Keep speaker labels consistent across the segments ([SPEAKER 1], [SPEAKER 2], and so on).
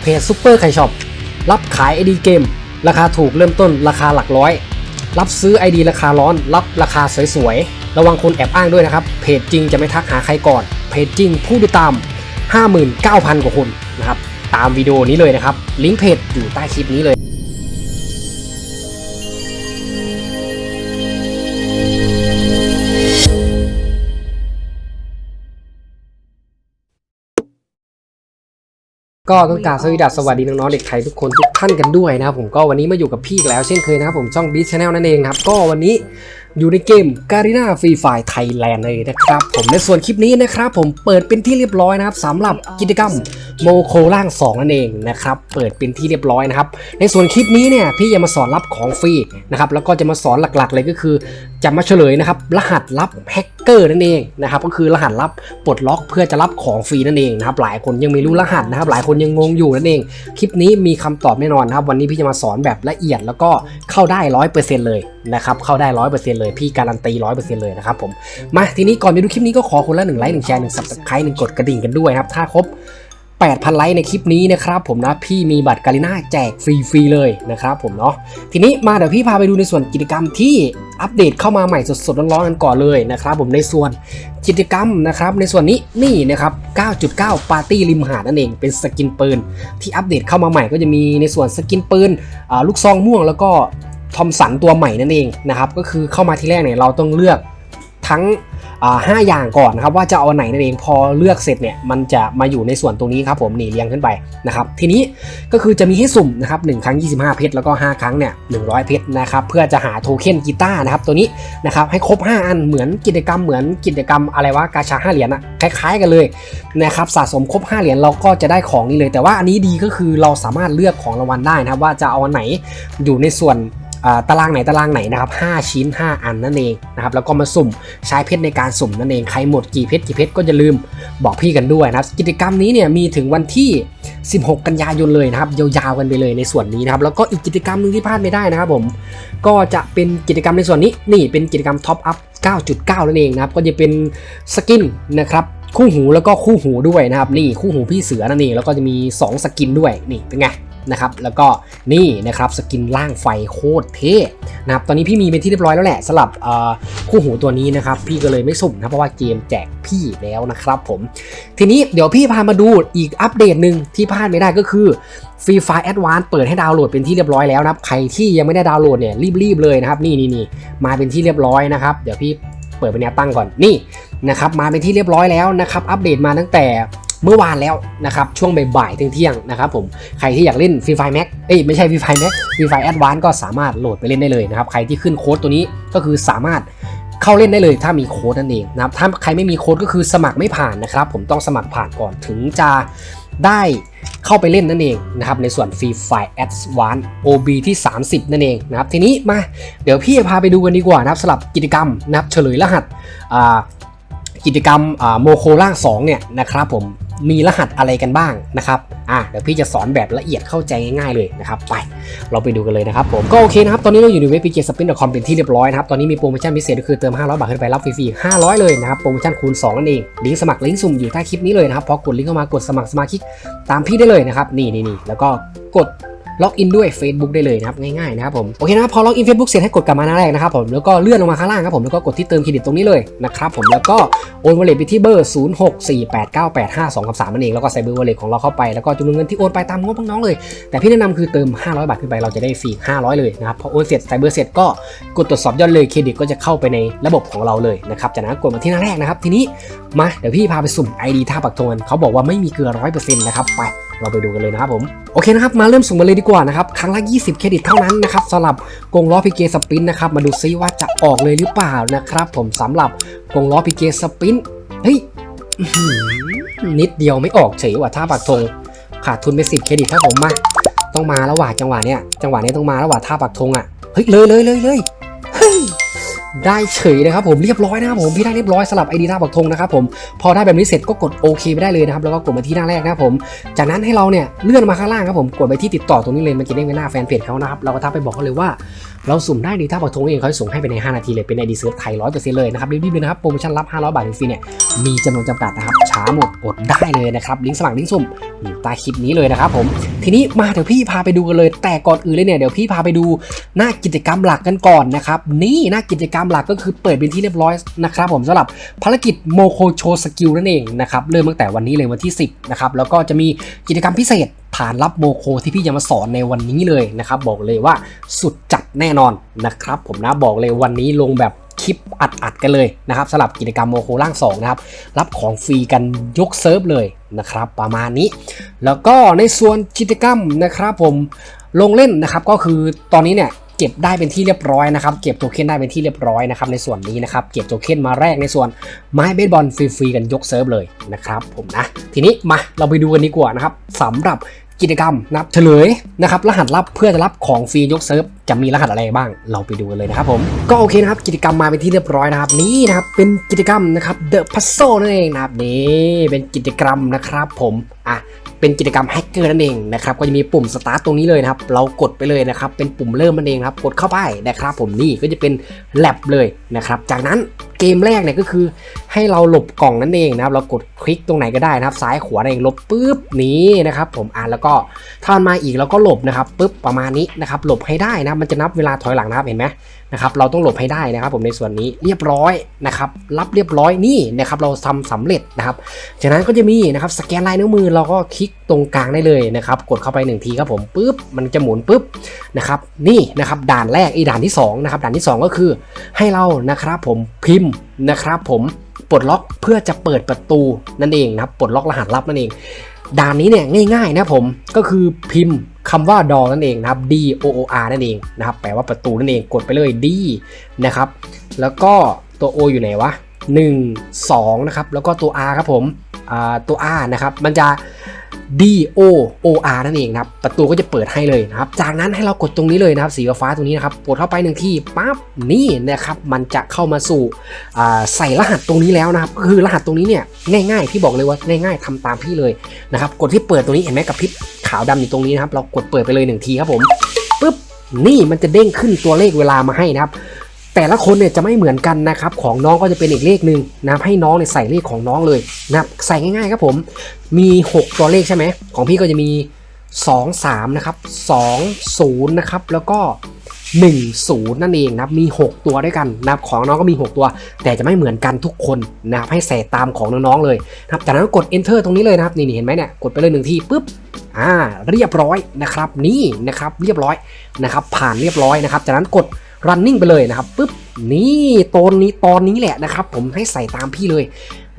[SPEAKER 1] เพจซูเปอร์ไคช็อปรับขาย ID เกม ราคาถูกเริ่มต้นราคาหลักร้อย รับซื้อไอดีราคาร้อน รับราคาสวยๆ ระวังคนแอบอ้างด้วยนะครับ เพจจริงจะไม่ทักหาใครก่อน เพจจริงผู้ติดตาม 59,000 กว่าคนนะครับ ตามวิดีโอนี้เลยนะครับ ลิงก์เพจอยู่ใต้คลิปนี้เลย ก็ต้องกราบสวัสดีสวัสดีน้องๆเด็กไทยทุกคนทุกท่านกันด้วยนะครับผมก็วันนี้มาอยู่กับพี่อีกแล้วเช่นเคยนะครับผมช่องบีชแนลนั่นเองนะครับก็วันนี้อยู่ในเกมการีนาฟรีไฟไทยแลนด์เลยนะครับผมในส่วนคลิปนี้นะครับผมเปิดเป็นที่เรียบร้อยนะครับสำหรับกิจกรรม โมโคล่าง 2 นั่นเองนะครับ เปิดเป็นที่เรียบร้อยนะครับ ในส่วนคลิปนี้เนี่ยพี่จะมาสอนรับของฟรีนะครับ แล้วก็จะมาสอนหลักๆ เลยก็คือ จะมาเฉลยนะครับ รหัสลับแฮกเกอร์นั่นเองนะครับ ก็คือรหัสลับปลดล็อกเพื่อจะรับของฟรีนั่นเองนะครับ หลายคนยังไม่รู้รหัสนะครับ หลายคนยังงงอยู่นั่นเอง คลิปนี้มีคำตอบแน่นอนนะครับ วันนี้พี่จะมาสอนแบบละเอียดแล้วก็เข้าได้ร้อยเปอร์เซ็นต์เลยนะครับ เข้าได้ร้อยเปอร์เซ็นต์เลย พี่การันตีร้อยเปอร์เซ็นต์เลยนะครับผม มาทีนี้ก่อนไปดูคลิปนี้ก็ขอคนละหนึ่งไลค์หนึ่งแชร์หนึ่งสับสไครต์หนึ่งกดกระดิ่งกันด้วยครับ ถ้าครบ 8,000 ไลค์ในคลิปนี้นะครับผมนะพี่มีบัตรการิน่าแจกฟรีๆเลยนะครับผมเนาะทีนี้มาเดี๋ยวพี่พาไปดูในส่วนกิจกรรมที่อัปเดตเข้ามาใหม่สดๆร้อนๆกันก่อนเลยนะครับผมในส่วนกิจกรรมนะครับในส่วนนี้นี่นะครับ 9.9 ปาร์ตี้ริมหาดนั่นเองเป็นสกินปืน ที่อัปเดตเข้ามาใหม่ก็จะมีในส่วนสกินปืนลูกซองม่วงแล้วก็ทอมสันตัวใหม่นั่นเองนะครับก็คือเข้ามาที่แรกเนี่ยเราต้องเลือกทั้ง ห้าอย่างก่อนนะครับว่าจะเอาไหนนั่นเองพอเลือกเสร็จเนี่ยมันจะมาอยู่ในส่วนตรงนี้ครับผมนี่เรียงขึ้นไปนะครับทีนี้ก็คือจะมีให้สุ่มนะครับ1ครั้ง 25 เพชรแล้วก็ 5 ครั้งเนี่ย100 เพชรนะครับเพื่อจะหาโทเค็นกีตาร์นะครับตัวนี้นะครับให้ครบ 5 อันเหมือนกิจกรรมเหมือนกิจกรรมอะไรวะกาชา5เหรียญอะคล้ายๆกันเลยนะครับสะสมครบ 5 เหรียญเราก็จะได้ของนี้เลย แต่ว่าอันนี้ดีก็คือเราสามารถเลือกของรางวัลได้นะครับว่าจะเอาอันไหนอยู่ในส่วน ตารางไหนตารางไหนนะครับ5ชิ้น 5 อันนั่นเองนะครับแล้วก็มาสุ่มใช้เพชรในการสุ่มนั่นเองใครหมดกี่เพชรกี่เพชรก็จะลืมบอกพี่กันด้วยนะครับกิจกรรมนี้เนี่ยมีถึงวันที่ 16 กันยายนเลยนะครับยาวๆกันไปเลยในส่วนนี้นะครับแล้วก็อีกกิจกรรมหนึ่งที่พลาดไม่ได้นะครับผมก็จะเป็นกิจกรรมในส่วนนี้นี่เป็นกิจกรรมท็อปอัพ9.9 นั่นเองนะครับก็จะเป็นสกินนะครับคู่หูแล้วก็คู่หูด้วยนะครับนี่คู่หูพี่เสือนั่นเองแล้วก็จะมี 2 สกินด้วยนี่เป็นไง นะครับแล้วก็นี่นะครับสกินล่างไฟโคตรเท่นะครับตอนนี้พี่มีเป็นที่เรียบร้อยแล้วแหละสำหรับคู่หูตัวนี้นะครับพี่ก็เลยไม่สุ่มนะเพราะว่าเกมแจกพี่แล้วนะครับผมทีนี้เดี๋ยวพี่พามาดูอีกอัปเดตหนึ่งที่พลาดไม่ได้ก็คือ Free Fire Advance เปิดให้ดาวน์โหลดเป็นที่เรียบร้อยแล้วนะครับใครที่ยังไม่ได้ดาวน์โหลดเนี่ยรีบๆเลยนะครับนี่นี่นี่มาเป็นที่เรียบร้อยนะครับเดี๋ยวพี่เปิดเป็นแนวตั้งก่อนนี่นะครับมาเป็นที่เรียบร้อยแล้วนะครับอัปเดตมาตั้งแต่ เมื่อวานแล้วนะครับช่วงบ่ายๆเที่ยงๆนะครับผมใครที่อยากเล่น Free Fire Max เอ้ยไม่ใช่ Free Fire Max Free Fire Advance ก็สามารถโหลดไปเล่นได้เลยนะครับใครที่ขึ้นโค้ดตัวนี้ก็คือสามารถเข้าเล่นได้เลยถ้ามีโค้ดนั่นเองนะครับถ้าใครไม่มีโค้ดก็คือสมัครไม่ผ่านนะครับผมต้องสมัครผ่านก่อนถึงจะได้เข้าไปเล่นนั่นเองนะครับในส่วน Free Fire Advance OB ที่ 30 นั่นเองนะครับทีนี้มาเดี๋ยวพี่จะพาไปดูกันดีกว่านะครับสำหรับกิจกรรมนะครับเฉลยรหัสอ่า กิจกรรมโมโคล่าง2เนี่ยนะครับผมมีรหัสอะไรกันบ้างนะครับ อะ เดี๋ยวพี่จะสอนแบบละเอียดเข้าใจง่ายๆเลยนะครับ ไป เราไปดูกันเลยนะครับผม ก็โอเคนะครับ ตอนนี้เราอยู่ในเว็บ p g s p i n c o m เป็นที่เรียบร้อยนะครับ ตอนนี้มีโปรโมชั่นพิเศษก็คือเติม 500 บาทขึ้นไปรับฟรีๆ500 เลยนะครับ โปรโมชั่นคูณ 2 นั่นเอง ลิงก์สมัครลิงก์สุ่มอยู่ใต้คลิปนี้เลยนะครับ พอกดลิงก์เข้ามากดสมัครสมาชิกตามพี่ได้เลยนะครับ นี่นี่นี่แล้วก็กด ล็อกอินด้วย Facebook ได้เลยนะครับง่ายๆนะครับผมโอเคนะครับพอล็อกอิน Facebook เสร็จให้กดกลับมาหน้าแรกนะครับผมแล้วก็เลื่อนลงมาข้างล่างครับผมแล้วก็กดที่เติมเครดิตตรงนี้เลยนะครับผมแล้วก็โอนวอลเล็ตไปที่เบอร์ 0 6 4 8 9 8 5 2 3นั่นเองแล้วก็ใส่เบอร์วอลเล็ตของเราเข้าไปแล้วก็จำนวนเงินที่โอนไปตามงบน้องเลย แต่พี่แนะนำคือเติม 500 บาทขึ้นไปเราจะได้ฟรี500 เลยนะครับพอโอนเสร็จใส่เบอร์เสร็จก็กดตรวจสอบยอดเลยเครดิตก็จะเข้าไปในระบบของเราเลยนะครับจากนั้นกดมาที่หน้าแรกนะครับทีนี้มาเดี๋ยวพี่พาไปสุ่ม ID ท่าปักธงกันเขาบอกว่าไม่มีเกลือ100%นะครับไป เราไปดูกันเลยนะครับผม โอเคนะครับ มาเริ่มสุ่มกันเลยดีกว่านะครับ ครั้งละ 20 เครดิตเท่านั้นนะครับสำหรับกงล้อพีเกสปินนะครับ มาดูซิว่าจะออกเลยหรือเปล่านะครับ ผมสำหรับกงล้อพีเกสปิน เฮ้ย นิดเดียวไม่ออกเฉยว่ะท่าปักธงขาดทุนไป10เครดิตครับผมมา ต้องมาแล้วว่ะจังหวะเนี้ย จังหวะนี้ต้องมาแล้วว่ะท่าปักธงอะ เฮ้ยเลยเลยเลยเลยเฮ้ย ได้เฉยนะครับผมเรียบร้อยนะครับผมพี่ได้เรียบร้อยสลับไอดีท่าปักธงนะครับผมพอได้แบบนี้เสร็จก็กดโอเคไปได้เลยนะครับแล้วก็กดมาที่หน้าแรกนะครับผมจากนั้นให้เราเนี่ยเลื่อนมาข้างล่างครับผมกดไปที่ติดต่อตรงนี้เลยมันจะเด้งไปหน้าแฟนเพจเขานะครับเราก็ทักไปบอกเขาเลยว่า เราสุ่มได้ดีถ้าปักธงเองเขาส่งให้ไปใน 5 นาทีเลยเป็นไอดีเซิร์ฟไทยร้อยเปอร์เซ็นต์เลยนะครับรีบๆเลยนะครับโปรโมชั่นรับ500บาทฟรีเนี่ยมีจำนวนจำกัดนะครับช้าหมดอดได้เลยนะครับลิงก์สมัครลิงก์สุ่ม อยู่ใต้คลิปนี้เลยนะครับผมทีนี้มาเดี๋ยวพี่พาไปดูกันเลย แต่ก่อนอื่นเลยเนี่ยเดี๋ยวพี่พาไปดูหน้ากิจกรรมหลักกันก่อนนะครับนี่หน้ากิจกรรมหลักก็คือเปิดเป็นที่เรียบร้อยนะครับผมสำหรับภารกิจโมโคโชสกิลนั่นเองนะครับเริ่มตั้งแต่วันนี้เลยวันที่ 10นะครับแล้วก็จะมีกิจกรรมพิเศษฐานรับโมโคที่พี่จะมาสอนในวันนี้เลยนะครับบอกเลยว่าสุดจัดแน่นอนนะครับผมนะบอกเลยวันนี้ลงแบบ คลิปอัดๆกันเลยนะครับสำหรับกิจกรรมโมโคล่าง2นะครับรับของฟรีกันยกเซิร์ฟเลยนะครับประมาณนี้ แล้วก็ในส่วนกิจกรรมนะครับผมลงเล่นนะครับก็คือตอนนี้เนี่ยเก็บได้เป็นที่เรียบร้อยนะครับเก็บโทเค็นได้เป็นที่เรียบร้อยนะครับในส่วนนี้นะครับเก็บโทเค็นมาแรกในส่วนไม้เบสบอลฟรีๆกันยกเซิร์ฟเลยนะครับผมนะทีนี้มาเราไปดูกันดีกว่านะครับสำหรับ กิจกรรมนะครับเฉลยนะครับรหัสลับเพื่อจะรับของฟรียกเซิร์ฟจะมีรหัสอะไรบ้างเราไปดูกันเลยนะครับผมก็โอเคนะครับกิจกรรมมาเป็นที่เรียบร้อยนะครับนี่นะครับเป็นกิจกรรมนะครับเดอะพัซโซนั่นเองนะครับนี่เป็นกิจกรรมนะครับผมอะ เป็นกิจกรรมแฮกเกอร์นั่นเองนะครับก็จะมีปุ่มสตาร์ตตรงนี้เลยนะครับ เรากดไปเลยนะครับ เป็นปุ่มเริ่มนั่นเองครับ กดเข้าไปนะครับผมนี่ก็จะเป็นแลบเลยนะครับ จากนั้นเกมแรกเนี่ยก็คือให้เราหลบกล่องนั่นเองนะครับ เรากดคลิกตรงไหนก็ได้นะครับ ซ้ายขวานั่นเองหลบปุ๊บนี้นะครับ ผมอ่านแล้วก็ถ้ามันมาอีกเราก็หลบนะครับปุ๊บประมาณนี้นะครับหลบให้ได้นะมันจะนับเวลาถอยหลังนะครับเห็นไหม นะครับเราต้องหลบให้ได้นะครับ ผมในส่วนนี้เรียบร้อยนะครับรับเรียบร้อยนี่นะครับเราทำสำเร็จนะครับจากนั้นก็จะมีนะครับสแกนลายนิ้วมือเราก็คลิกตรงกลางได้เลยนะครับกดเข้าไปหนึ่งทีครับผมปุ๊บมันจะหมุนปุ๊บนะครับนี่นะครับด่านแรกอีด่านที่สองนะครับด่านที่สองก็คือให้เรานะครับผมพิมพ์นะครับผมปลดล็อกเพื่อจะเปิดประตูนั่นเองนะครับปลดล็อกรหัสลับนั่นเอง ด่านนี้เนี่ยง่ายๆนะผมก็คือพิมพ์คำว่า door นั่นเองนะครับ D O O R นั่นเองนะครับแปลว่าประตูนั่นเองกดไปเลย D นะครับ แล้วก็ตัว O อยู่ไหนวะ 1 2 นะครับ แล้วก็ตัว R ครับผมตัว R นะครับ มันจะ D O O R นั่นเองนะครับ ประตูก็จะเปิดให้เลยนะครับ จากนั้นให้เรากดตรงนี้เลยนะครับ สีฟ้าตรงนี้นะครับ กดเข้าไปหนึ่งที่ปั๊บนี่นะครับ มันจะเข้ามาสู่ใส่รหัสตรงนี้แล้วนะครับก็คือรหัสตรงนี้เนี่ยง่าย ๆ พี่บอกเลยว่าง่าย ๆทำตามพี่เลยนะครับ กดที่เปิดตรงนี้เห็นไหมกับพริบขาวดำอยู่ตรงนี้นะครับ เรากดเปิดไปเลยหนึ่งทีครับผมปุ๊บนี่มันจะเด้งขึ้นตัวเลขเวลามาให้นะครับ แต่ละคนเนี่ยจะไม่เหมือนกันนะครับของน้องก็จะเป็นอีกเลขหนึ่งนะครับให้น้องเนี่ยใส่เลขของน้องเลยนะครับใส่ง่ายๆครับผมมี 6 ตัวเลขใช่ไหมของพี่ก็จะมี 2 3นะครับ2 0นะครับแล้วก็ 1 0 นั่นเองนะครับมี 6 ตัวด้วยกันนะครับของน้องก็มี 6 ตัว แต่จะไม่เหมือนกันทุกคนนะครับให้ใส่ตามของน้องๆเลยนะครับจากนั้นกด enter ตรงนี้เลยนะครับนี่เห็นไหมเนี่ยกดไปเลยหนึ่งทีปุ๊บอ่าเรียบร้อยนะครับนี่นะครับเรียบร้อยนะครับผ่านเรียบร้อยนะครับจากนั้นกด running ไปเลยนะครับปุ๊บนี่ตอนนี้ตอนนี้แหละนะครับ ผมให้ใส่ตามพี่เลย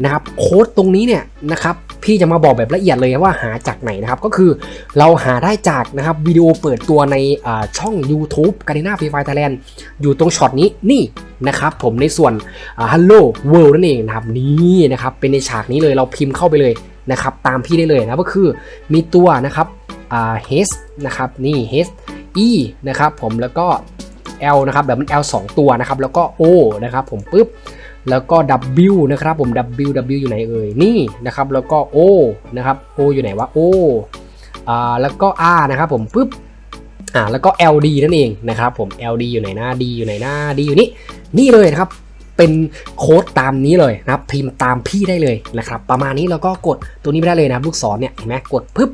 [SPEAKER 1] นะครับโค้ดตรงนี้เนี่ยนะครับพี่จะมาบอกแบบละเอียดเลยว่าหาจากไหนนะครับ ก็คือเราหาได้จากนะครับวิดีโอเปิดตัวในช่อง YouTube การ i นาฟรีไฟไทยแลนด์อยู่ตรงช็อตนี้นี่นะครับผมในส่วน Hello World นั่นเองนะครับนี่นะครับเป็นในฉากนี้เลยเราพิมพ์เข้าไปเลยนะครับตามพี่ได้เลยนะก็คือมีตัวนะครับ H นะครับนี่ H E นะครับผมแล้วก็ L นะครับแบบมัน L 2 ตัวนะครับแล้วก็ O นะครับผมปุ๊บแล้วก็ W นะครับผม W W อยู่ไหนเอ่ยนี่นะครับแล้วก็ O นะครับ O อยู่ไหนวะ O อ่าแล้วก็ R นะครับผมปุ๊บอ่าแล้วก็ LD นั่นเองนะครับผม LD อยู่ไหนหน้า D อยู่ไหนหน้า D อยู่นี่นี่เลยนะครับเป็นโค้ดตามนี้เลยนะครับพิมพ์ตามพี่ได้เลยนะครับประมาณนี้แล้วก็กดตัวนี้ไม่ได้เลยนะครับลูกศรเนี่ยเห็นไหมกดปึ๊บ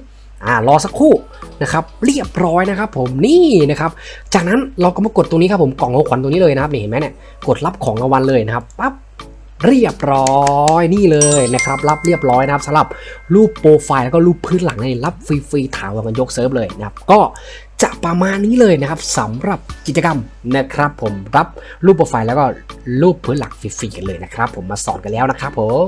[SPEAKER 1] อ่ารอสักครู่นะครับเรียบร้อยนะครับผมนี่นะครับจากนั้นเราก็มากดตรงนี้ครับผมกล่องของขวัญตรงนี้เลยนะครับนี่เห็นไหมเนี่ยกดรับของรางวัลเลยนะครับปั๊บเรียบร้อยนี่เลยนะครับรับเรียบร้อยนะครับสำหรับรูปโปรไฟล์แล้วก็รูปพื้นหลังนี่รับฟรีๆถาวรกันยกเซิร์ฟเลยนะครับก็จะประมาณนี้เลยนะครับสำหรับกิจกรรมนะครับ ผมรับรูปโปรไฟล์แล้วก็รูปพื้นหลังฟรีๆกันเลยนะครับ ผมมาสอนกันแล้วนะครับผม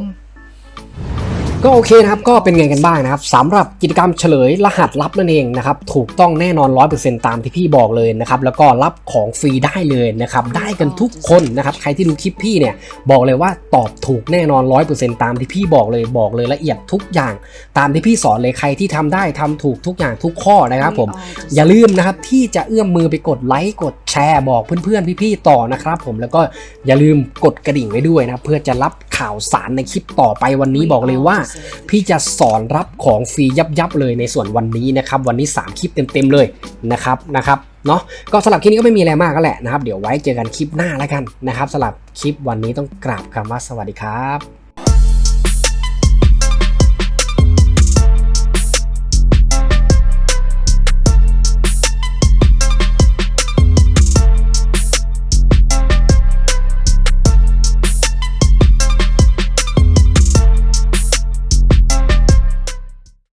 [SPEAKER 1] ก็โอเคนะครับก็เป็นไงกันบ้างนะครับสำหรับกิจกรรมเฉลยรหัสลับนั่นเองนะครับถูกต้องแน่นอน 100%ตามที่พี่บอกเลยนะครับแล้วก็รับของฟรีได้เลยนะครับได้กันทุกคนนะครับใครที่ดูคลิปพี่เนี่ยบอกเลยว่าตอบถูกแน่นอน 100%ตามที่พี่บอกเลยบอกเลยละเอียดทุกอย่าง ตามที่พี่สอนเลยใครที่ทำได้ทำถูกทุกอย่างทุกข้อนะครับผมอย่าลืมนะครับที่จะเอื้อมมือไปกดไลค์กดแชร์บอกเพื่อนๆพี่ๆต่อนะครับผมแล้วก็อย่าลืมกดกระดิ่งไว้ด้วยนะครับเพื่อจะรับ ข่าวสารในคลิปต่อไปวันนี้บอกเลยว่า พี่จะสอนรับของฟรียับยับเลยในส่วนวันนี้นะครับ วันนี้ 3 คลิปเต็มๆเลยนะครับนะครับเนาะก็สำหรับคลิปนี้ก็ไม่มีอะไรมากก็แหละนะครับ เดี๋ยวไว้เจอกันคลิปหน้าแล้วกันนะครับสำหรับคลิปวันนี้ต้องกราบคำว่าสวัสดีครับ